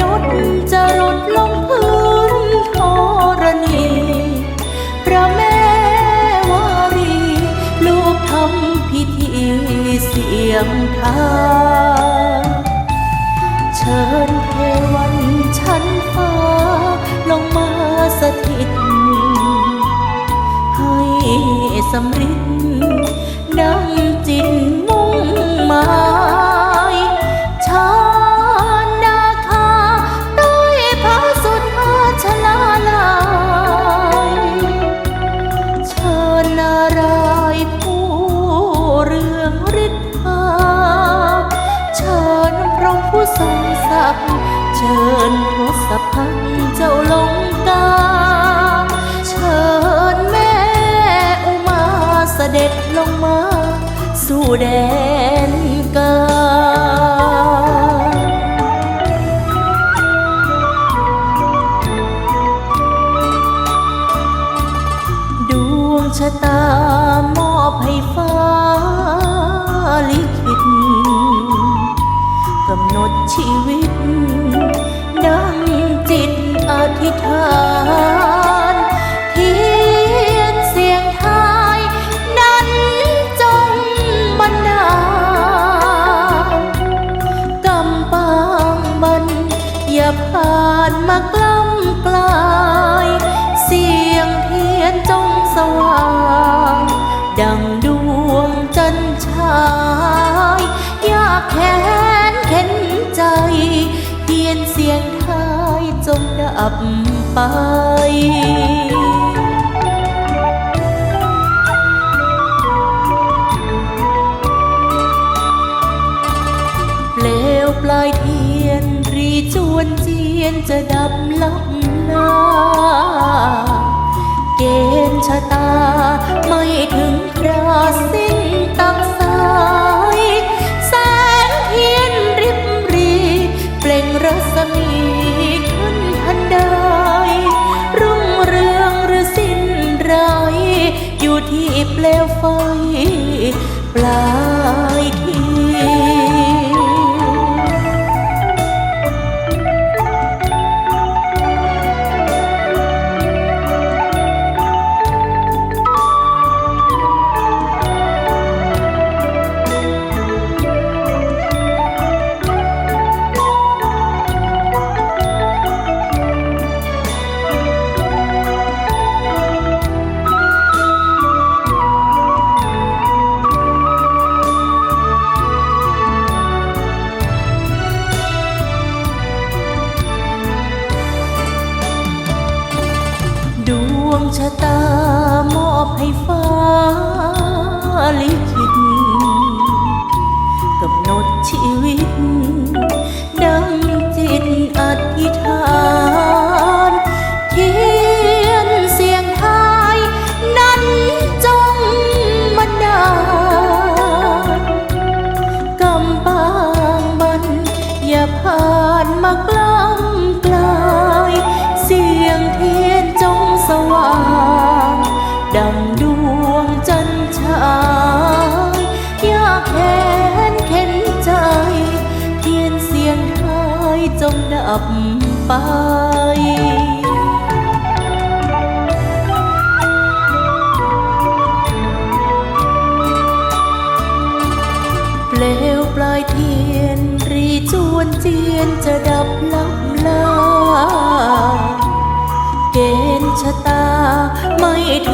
นดจะรดลงพื้นธรณีพระแม่วารี ลูกทำพิธีเสียงทายเชิญเทวันชั้นฟ้าลงมาสถิต ให้สำริด ทรงศักดิ์เชิญทศพันเจ้าลงกาเชิญแม่อุมาเสด็จลงมา สู่แดนกาดวงชะตามอบให้ฟ้า ชีวิต ดังจิตอธิษฐานเทียนเสียงทายนั้นจงบันดาลกำปางมัน อย่าผ่านมากล้ำกลาับไปเปลวปลายเทียนรีจวนเจียนจะดับลับลาเกณฑ์ชะตาไม่ถึงครา เปลวไฟปลา วงชะตามอบให้ฟ้าลิขิตกำหนดชีวิต จงดับไปเปลวปลายเทียนรีจวนเจียนจะดับลับลา เกณฑ์ชะตาไม่ถึง